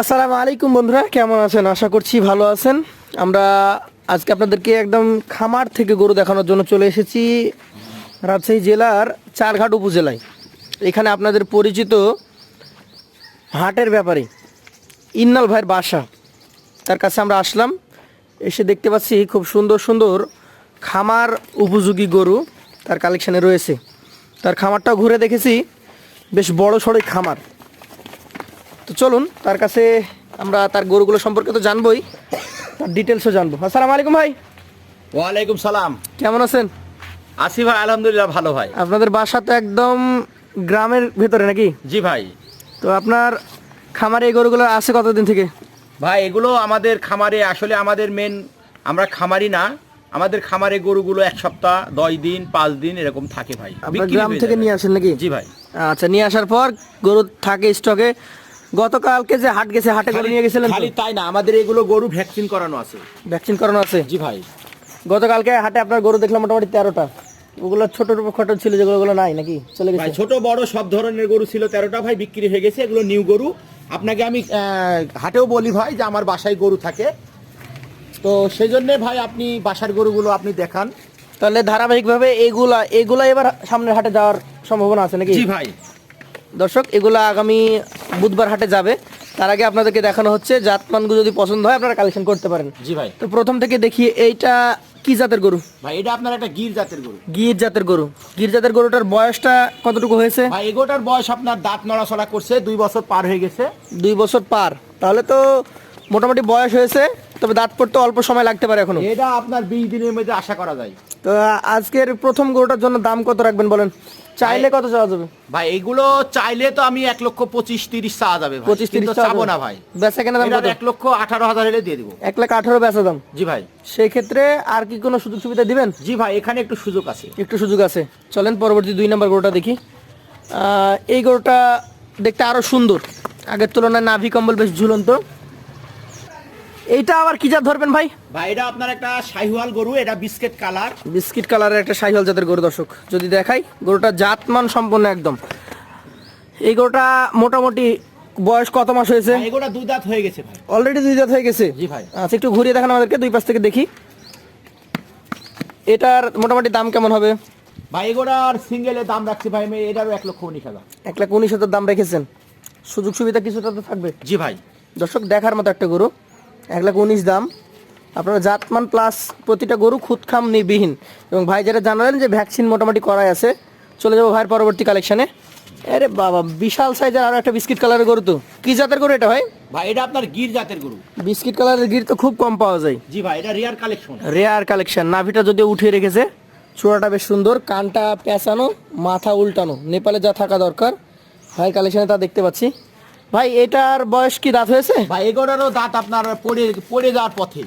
আসসালামু আলাইকুম বন্ধুরা, কেমন আছেন? আশা করছি ভালো আছেন। আমরা আজকে আপনাদেরকে একদম খামার থেকে গরু দেখানোর জন্য চলে এসেছি রাজশাহী জেলার চারঘাট উপজেলায়। এখানে আপনাদের পরিচিত হাটের ব্যাপারে ইন্নাল ভাইয়ের বাসা, তার কাছে আমরা আসলাম। এসে দেখতে পাচ্ছি খুব সুন্দর সুন্দর খামার উপযোগী গরু তার কালেকশানে রয়েছে। তার খামারটাও ঘুরে দেখেছি, বেশ বড় সড়ো খামার। তো চলুন তার কাছে আমরা তার গরুগুলো সম্পর্কে তো জানবোই তার ডিটেলসও জানব। আসসালামু আলাইকুম ভাই। ওয়ালাইকুম সালাম। কেমন আছেন? আসি ভাই আলহামদুলিল্লাহ ভালো ভাই। আপনাদের বাসা তো একদম গ্রামের ভেতরে নাকি? জি ভাই। তো আপনার খামারে এই গরুগুলো আছে কতদিন থেকে? ভাই এগুলো আমাদের খামারে আসলে আমাদের মেন আমরা খামারি না। আমাদের খামারে গরুগুলো এক সপ্তাহ দশ দিন পাঁচ দিন এরকম থাকে ভাই। গ্রাম থেকে নিয়ে আসেন নাকি? জি ভাই। আচ্ছা নিয়ে আসার পর গরু থাকে স্টকে গতকালকে যে হাট গেছে হাটে গরু নিয়ে গেছিলেন খালি তাই না আমাদের এগুলো গরু ভ্যাকসিন করানো আছে। ভ্যাকসিন করানো আছে? জি ভাই। গতকালকে হাটে আপনার গরু দেখলাম মোটামুটি তেরোটা। ওগুলো ছোট খটো ছিল যেগুলো ওগুলো নাই নাকি? চলে ভাই গেছে। ছোট বড় সব ধরনের গরু ছিল তেরোটা ভাই বিক্রি হয়ে গেছে এগুলো নিউ গরু। আপনাকে আমি হাটেও বলি ভাই যে আমার বাসায় গরু থাকে। তো সেই জন্যে ভাই আপনি বাসার গরুগুলো আপনি দেখান। তাহলে ধারাবাহিকভাবে এগুলা এগুলা এবার সামনের হাটে যাওয়ার সম্ভাবনা আছে নাকি? জি ভাই। দর্শক এগুলো আগামী বুধবার হাটে যাবে। তার আগে আপনাদেরকে দেখানো হচ্ছে জাতমানগুলো যদি পছন্দ হয় আপনারা কালেকশন করতে পারেন। জি ভাই। তো প্রথম থেকে দেখি এইটা কি জাতের গরু? ভাই এটা আপনার একটা গির জাতের গরু। গির জাতের গরু। গির জাতের গরুটার বয়সটা কতটুকু হয়েছে? ভাই এগোটার বয়স আপনার দাঁত নড়াচড়া করছে দুই বছর পার হয়ে গেছে। দুই বছর পার। তাহলে তো মোটামুটি বয়স হয়েছে তবে দাঁত পড়তে অল্প সময় লাগতে পারে এখনও। এটা আপনার বিশ দিনের মধ্যে আশা করা যায়। তো আজকের প্রথম গরুটার জন্য দাম কত রাখবেন বলেন? চাইলে কত চাওয়া যাবে? ভাই এগুলো চাইলে তো আমি এক লক্ষ পঁচিশ তিরিশ চাওয়া যাবে পঁচিশ তিরিশ চাবো না ভাই। বেচা কেনা দাম এক লক্ষ আঠারো হাজার হলে দিয়ে দিব। এক লাখ আঠারো বেচা দাম। জি ভাই। সেই ক্ষেত্রে আর কি কোনো সুযোগ সুবিধা দিবেন? জি ভাই এখানে একটু সুযোগ আছে। একটু সুযোগ আছে। চলেন পরবর্তী দুই নম্বর গরুটা দেখি। এই গরুটা দেখতে আরও সুন্দর। আগের তুলনায় নাভি কম্বল বেশ ঝুলন্ত। এইটা আবার কি জাত ধরবেন ভাই? ভাই এটা আপনার একটা শাহিওয়াল গরু এটা বিস্কিট কালার। বিস্কিট কালারের একটা সাইহল জাতের গরু দর্শক যদি দেখাই গরুটা জাতমান সম্পন্ন একদম। এই গরুটা মোটামুটি বয়স কত মাস হয়েছে? এগুলো দুই দাঁত হয়ে গেছে ভাই। অলরেডি দুই দাঁত হয়ে গেছে? জি ভাই। আচ্ছা একটু ঘুরিয়ে দেখান আমাদেরকে দুই পাশ থেকে দেখি। এটার মোটামুটি দাম কেমন হবে? ভাই এগুলোর সিঙ্গেলের দাম রাখছি ভাই আমি এটারও এক লক্ষ উনিশ হাজার। এক লাখ উনিশ হাজার দাম রেখেছেন। সুযোগ সুবিধা কিছুটা তো থাকবে। জি ভাই। দর্শক দেখার মতো একটা গরু। এক লাখ উনিশ দাম। আপনারা জাতমান প্লাস প্রতিটা গরু খুদখাম নিবিহীন। এবং ভাই যেটা জানালেন যে ভ্যাকসিন মোটামুটি করাই আছে চলে যাব ভাইয়ের পরবর্তী কালেকশনে আরে বাবা বিশাল সাইজের আরও একটা বিস্কিট কালারের গরু তো। কি জাতের গরু এটা ভাই? ভাই এটা আপনার গির জাতের গরু। বিস্কিট কালারের গির তো খুব কম পাওয়া যায়। জি ভাই এটা রিয়ার কালেকশন রেয়ার কালেকশন নাভিটা যদিও উঠিয়ে রেখেছে চূড়াটা বেশ সুন্দর কানটা পেঁচানো মাথা উল্টানো। নেপালে যা থাকা দরকার। ভাই কালেকশনে তা দেখতে পাচ্ছি। ভাই এটার বয়স কি দাঁত হয়েছে? ভাই এগুলোরও দাঁত আপনার পড়ে পড়ে যাওয়ার পথে।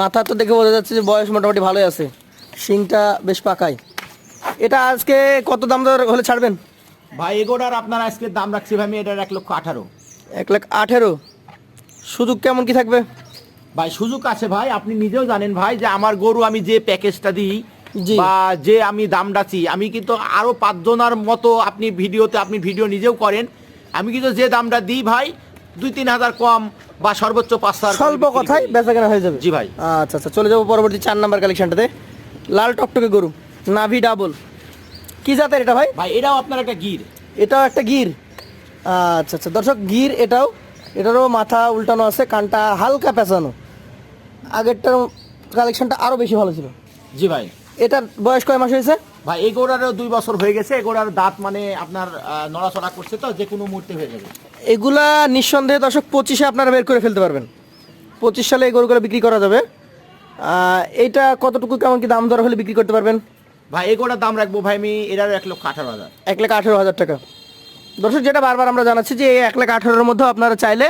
মাথা তো দেখে বোঝা যাচ্ছে যে বয়স মোটামুটি ভালোই আছে। শিংটা বেশ পাকাই এটা আজকে কত দাম দর হলে ছাড়বেন? ভাই এগোটার আপনার আজকে দাম রাখছি ভাই আমি এটার এক লক্ষ আঠারো। এক লাখ আঠেরো। সুযোগ কেমন কি থাকবে? ভাই সুযোগ আছে ভাই আপনি নিজেও জানেন ভাই যে আমার গরু আমি যে প্যাকেজটা দিই জি। বা যে আমি দাম চিই আমি কিন্তু আরও পাঁচজনের মতো আপনি ভিডিওতে আপনি ভিডিও নিজেও করেন আমি কিন্তু যে দামটা দিই ভাই দুই তিন হাজার কম বা সর্বোচ্চ পাঁচ হাজার স্বল্প কথায়। বেচা কেনা হয়ে যাবে। জি ভাই। আচ্ছা আচ্ছা চলে যাব পরবর্তী চার নাম্বার কালেকশনটাতে। লাল টকটকে গরু নাভি ডাবল। কি জাতের এটা ভাই? ভাই এটাও আপনার একটা গির। এটাও একটা গির। আচ্ছা আচ্ছা দর্শক গির এটাও এটারও মাথা উল্টানো আছে কানটা হালকা পেঁচানো। আগেরটার কালেকশনটা আরও বেশি ভালো ছিল। জি ভাই। এটার বয়স কয় মাস হয়েছে? ভাই এই গোড়ারও দুই বছর হয়ে গেছে এগোড়ার দাঁত মানে আপনার নড়াচড়া করছে তো যে কোনো মুহূর্তে হয়ে যাবে। এগুলা নিঃসন্দেহে দর্শক পঁচিশে আপনারা বের করে ফেলতে পারবেন। পঁচিশ সালে এই গরুগুলো বিক্রি করা যাবে। এইটা কতটুকু কেমন কি দাম দর হলে বিক্রি করতে পারবেন? ভাই এগোড়ার দাম রাখব ভাই আমি এটারও এক লক্ষ আঠারো হাজার। এক লাখ আঠেরো হাজার টাকা। দর্শক যেটা বারবার আমরা জানাচ্ছি যে এই এক লাখ আঠেরোর মধ্যে আপনারা চাইলে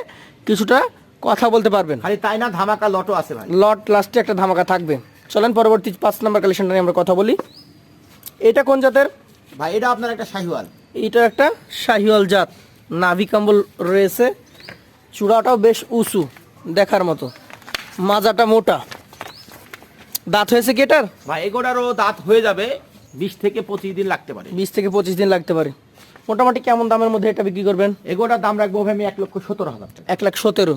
কিছুটা কথা বলতে পারবেন। খালি তাই না ধামাকা লটো আছে ভাই। লট লাস্টে একটা ধামাকা থাকবে। চলেন পরবর্তী পাঁচ নাম্বার কালেকশনটা নিয়ে আমরা কথা বলি। এটা কোন জাতের? ভাই এটা আপনার একটা শাহিওয়াল। এটা একটা শাহিওয়াল জাত। নাভি কম্বল রয়েছে। চূড়াটাও বেশ উঁচু দেখার মতো। মাজাটা মোটা। দাঁত হয়েছে কি এটার? ভাই এগোটারও দাঁত হয়ে যাবে। বিশ থেকে পঁচিশ দিন লাগতে পারে। বিশ থেকে পঁচিশ দিন লাগতে পারে। মোটামুটি কেমন দামের মধ্যে এটা বিক্রি করবেন? এগোটার দাম রাখব ভাই আমি এক লক্ষ সতেরো হাজার এক লাখ সতেরো।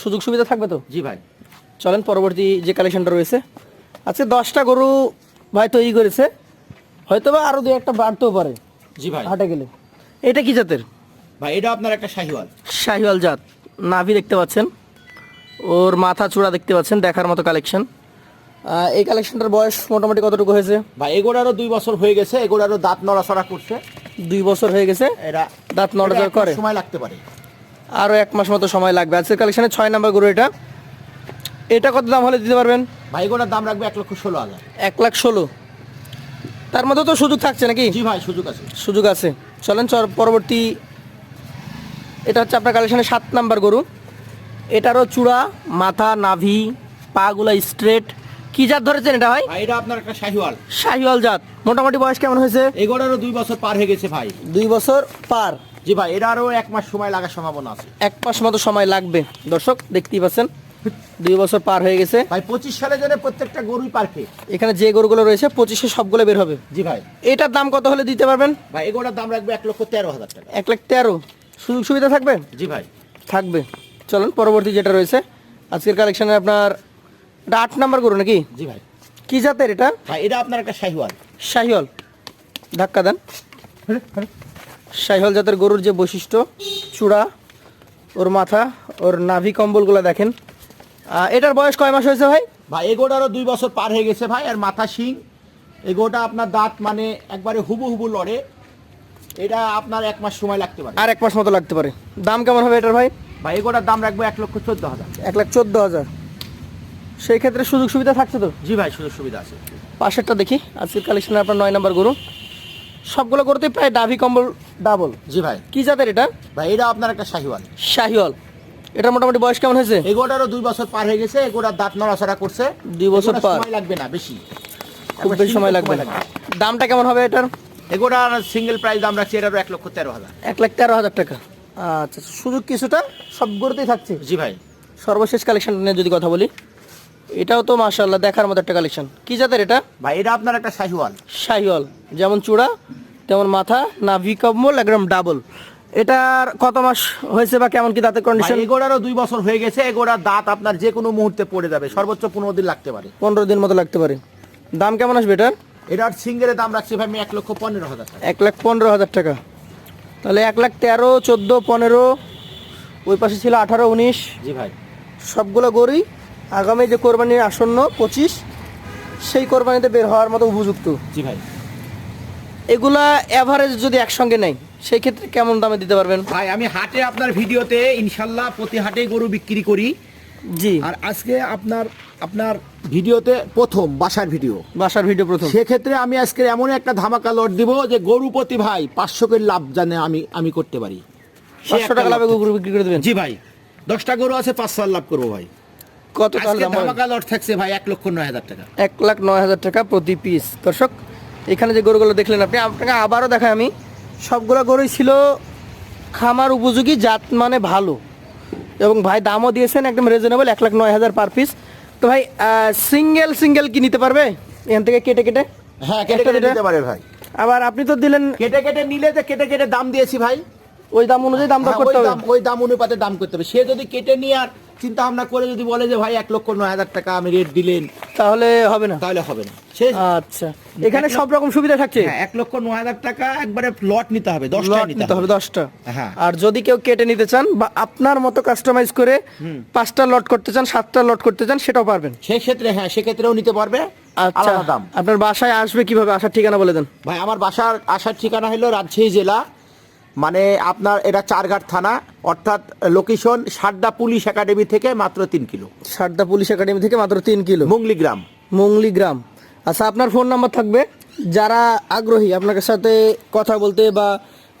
সুযোগ সুবিধা থাকবে তো? জি ভাই। চলেন পরবর্তী যে কালেকশনটা রয়েছে। আচ্ছা দশটা গরু ভাই তৈরি করেছে। হয়তো বা আরও দু একটা বাড়তেও পারে জি ভাই। হাটে গেলে। এটা কি জাতের? ভাই এটা আপনার একটা শাহিওয়াল। শাহিওয়াল জাত। নাভি দেখতে পাচ্ছেন। ওর মাথা চূড়া দেখতে পাচ্ছেন দেখার মতো কালেকশন। এই কালেকশনটার বয়স মোটামুটি কতটুকু হয়েছে? ভাই এগোটারও দুই বছর হয়ে গেছে এগোটারও দাঁত নড়াচড়া করছে। দুই বছর হয়ে গেছে? এরা দাঁত নড়াচড়া করে? সময় লাগতে পারে। আরও এক মাস মতো সময় লাগবে। আজকের কালেকশনে ছয় নাম্বার গরু এটা। এটা কত দাম হলে দিতে পারবেন? ভাই এগোটার দাম রাখবে এক লক্ষ ষোলো হাজার। এক লাখ ষোলো। তার মধ্যে তো সুযোগ থাকছে নাকি? জি ভাই সুযোগ আছে। সুযোগ আছে। চলেন চল পরবর্তী। এটা হচ্ছে আপনার কালেকশনে সাত নাম্বার গরু। এটারও চূড়া মাথা নাভি পাগুলা স্ট্রেট কি জাত ধরেছেন এটা ভাই? এটা আপনার একটা শাহিওয়াল। শাহিওয়াল জাত। মোটামুটি বয়স কেমন হয়েছে? এগোটারও দুই বছর পার হয়ে গেছে ভাই। দুই বছর পার। জি ভাই এটা আরও এক মাস সময় লাগার সম্ভাবনা আছে। এক মাস মতো সময় লাগবে। দর্শক দেখতেই পাচ্ছেন। দুই বছর পার হয়ে গেছে। ভাই পঁচিশ সালে জন্য প্রত্যেকটা গরুই পারফে এখানে যে গরুগুলো রয়েছে পঁচিশে সবগুলো বের হবে। জি ভাই। এটার দাম কত হলে দিতে পারবেন? ভাই এগোটার দাম রাখবে এক লক্ষ তেরো হাজার টাকা। এক লাখ তেরো। সুযোগ সুবিধা থাকবে? জি ভাই। থাকবে। চলুন পরবর্তী যেটা রয়েছে আজকের কালেকশনে আপনার এটা আট নাম্বার গরু নাকি? জি ভাই। কি জাতের এটা? ভাই এটা আপনার একটা শাহিওয়াল। শাহিওল ধাক্কা দেন। শাহিওল জাতের গরুর যে বৈশিষ্ট্য চূড়া ওর মাথা ওর নাভি কম্বলগুলো দেখেন। এটার বয়স কয় মাস হয়েছে ভাই? ভাই এগোটারও দুই বছর পার হয়ে গেছে ভাই আর মাথা শিং। এগোটা আপনার দাঁত মানে একবারে হুবু হুবু লড়ে। এটা আপনার এক মাস সময় লাগতে পারে। আর এক মাস মতো লাগতে পারে। দাম কেমন হবে এটার ভাই? ভাই এগোটার দাম রাখব এক লক্ষ চোদ্দ হাজার। এক লাখ চোদ্দ হাজার। সেই ক্ষেত্রে সুযোগ সুবিধা থাকছে তো? জি ভাই সুযোগ সুবিধা আছে। পাশেরটা দেখি আজকের কালেকশনে আপনার নয় নাম্বার গরু। সবগুলো গরুতে প্রায় ডাভি কম্বল ডাবল জি ভাই। কি জাতের এটা? ভাই এটা আপনার একটা শাহিওয়াল। শাহিওল এটা মোটামুটি বয়স কেমন হয়েছে? এগোটারও দুই বছর পার হয়ে গেছে এগোটার দাঁত নড়াচড়া করছে। দুই বছর পার। সময় লাগবে না বেশি। খুব বেশি সময় লাগবে না। দামটা কেমন হবে এটার? এগোটার সিঙ্গেল প্রাইস দাম রাখছি এটারও এক লক্ষ তেরো হাজার। এক লাখ তেরো হাজার টাকা। আচ্ছা সুযোগ কিছুটা সব গরুতেই থাকছে? জি ভাই। সর্বশেষ কালেকশন নিয়ে যদি কথা বলি এটাও তো মাশাল্লাহ দেখার মতো একটা কালেকশন কি জাতের এটা? ভাই এটা আপনার একটা শাহিওয়াল। শাহিওয়াল। যেমন চূড়া তেমন মাথা নাভি কম্বল একদম ডাবল এটার কত মাস হয়েছে বা কেমন কি দাঁতের কন্ডিশন এগোড়ারও দুই বছর হয়ে গেছে এগোড়ার দাঁত আপনার যে কোনো মুহূর্তে পড়ে যাবে সর্বোচ্চ পনেরো দিন লাগতে পারে। পনেরো দিন মতো লাগতে পারে। দাম কেমন আসবে এটার? এটার সিঙ্গেলের দাম রাখছি ভাই আমি এক লক্ষ পনেরো হাজার টাকা। এক লাখ পনেরো হাজার টাকা। তাহলে এক লাখ তেরো চোদ্দ পনেরো ওই পাশে ছিল আঠারো উনিশ। জি ভাই। সবগুলো গরুই আগামী যে কোরবানির আসন্ন পঁচিশ সেই কোরবানিতে বের হওয়ার মতো উপযুক্ত। জি ভাই। এগুলা অ্যাভারেজ যদি একসঙ্গে নেই সেই ক্ষেত্রে কেমন দামে দিতে পারবেন? ভাই আমি হাটে আপনার ভিডিওতে ইনশাল্লাহ প্রতি হাটে গরু বিক্রি করি। জি। আর আজকে আপনার আপনার ভিডিওতে প্রথম বাসার ভিডিও। বাসার ভিডিও প্রথম। সেক্ষেত্রে আমি আজকে এমন একটা ধামাকা লট দিব যে গরু প্রতি ভাই পাঁচশো করে লাভ জানে আমি আমি করতে পারি। পাঁচশো টাকা লাভে গরু বিক্রি করে দেবেন? জি ভাই দশটা গরু আছে পাঁচশো লাভ করব ভাই। কত ধামাকা লট থাকছে ভাই এক লক্ষ নয় হাজার টাকা। এক লাখ নয় হাজার টাকা প্রতি পিস দর্শক এখানে যে গরুগুলো দেখলেন আপনি আপনাকে আবারও দেখাই আমি। সবগুলো গরুই ছিল খামার উপযোগী জাত মানে ভালো। এবং ভাই দামও দিয়েছেন একদম রিজনেবল এক লাখ নয় হাজার পার পিস তো ভাই সিঙ্গেল সিঙ্গেল কি নিতে পারবে? এখান থেকে কেটে কেটে? হ্যাঁ কেটে কেটে নিতে পারে ভাই। আবার আপনি তো দিলেন কেটে কেটে নিলে যে কেটে কেটে দাম দিয়েছি ভাই। ওই দাম অনুযায়ী দাম হ্যাঁ, করতে ওই হবে। দাম ওই দাম অনুপাতে দাম করতে হবে। সে যদি কেটে নিয়ে আর চিন্তা ভাবনা করে যদি বলে যে ভাই এক লক্ষ নয় হাজার টাকা আমি রেট দিলেন তাহলে হবে না। তাহলে হবে না। আচ্ছা। এখানে সব রকম সুবিধা থাকছে? হ্যাঁ এক লক্ষ নয় হাজার টাকা একবারে লট নিতে হবে দশটা নিতে হবে হবে। দশটা। হ্যাঁ। আর যদি কেউ কেটে নিতে চান বা আপনার মতো কাস্টমাইজ করে পাঁচটা লট করতে চান সাতটা লট করতে চান সেটাও পারবেন। সেক্ষেত্রে হ্যাঁ সেক্ষেত্রেও নিতে পারবে। আচ্ছা। দাম। আপনার বাসায় আসবে কীভাবে? আসার ঠিকানা বলে দেন। ভাই আমার বাসার আসার ঠিকানা হলো রাজশাহী জেলা মানে আপনার এটা চারঘাট থানা অর্থাৎ লোকেশন সাড্ডা পুলিশ একাডেমি থেকে মাত্র তিন কিলো। সারদা পুলিশ একাডেমি থেকে মাত্র তিন কিলো। মুংলি গ্রাম মুংলি গ্রাম আচ্ছা আপনার ফোন নাম্বার থাকবে। যারা আগ্রহী আপনার সাথে কথা বলতে বা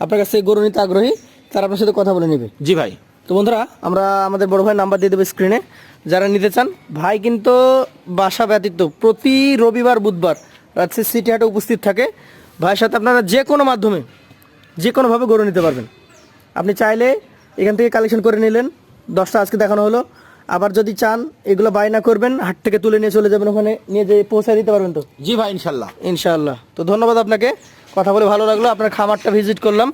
আপনার কাছে গরু নিতে আগ্রহী তারা আপনার সাথে কথা বলে নেবে। জি ভাই। তো বন্ধুরা আমরা আমাদের বড় ভাই নাম্বার দিয়ে দেবো স্ক্রিনে যারা নিতে চান ভাই কিন্তু বাসা ব্যতীত প্রতি রবিবার বুধবার রাজশাহী সিটি হাটে উপস্থিত থাকে। ভাইয়ের সাথে আপনারা যে কোনো মাধ্যমে যে কোনোভাবে গড়ে নিতে পারবেন। আপনি চাইলে এখান থেকে কালেকশন করে নিলেন দশটা আজকে দেখানো হলো। আবার যদি চান এগুলো বাই না করবেন হাট থেকে তুলে নিয়ে চলে যাবেন ওখানে নিয়ে যেয়ে পৌঁছায় দিতে পারবেন তো? জি ভাই ইনশাল্লাহ। ইনশাল্লাহ তো ধন্যবাদ আপনাকে। কথা বলে ভালো লাগল আপনার খামারটা ভিজিট করলাম।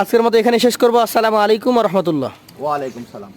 আজকের মতো এখানে শেষ করব। আসসালামু আলাইকুম রহমতুল্লাহ। ওয়ালাইকুম সালাম।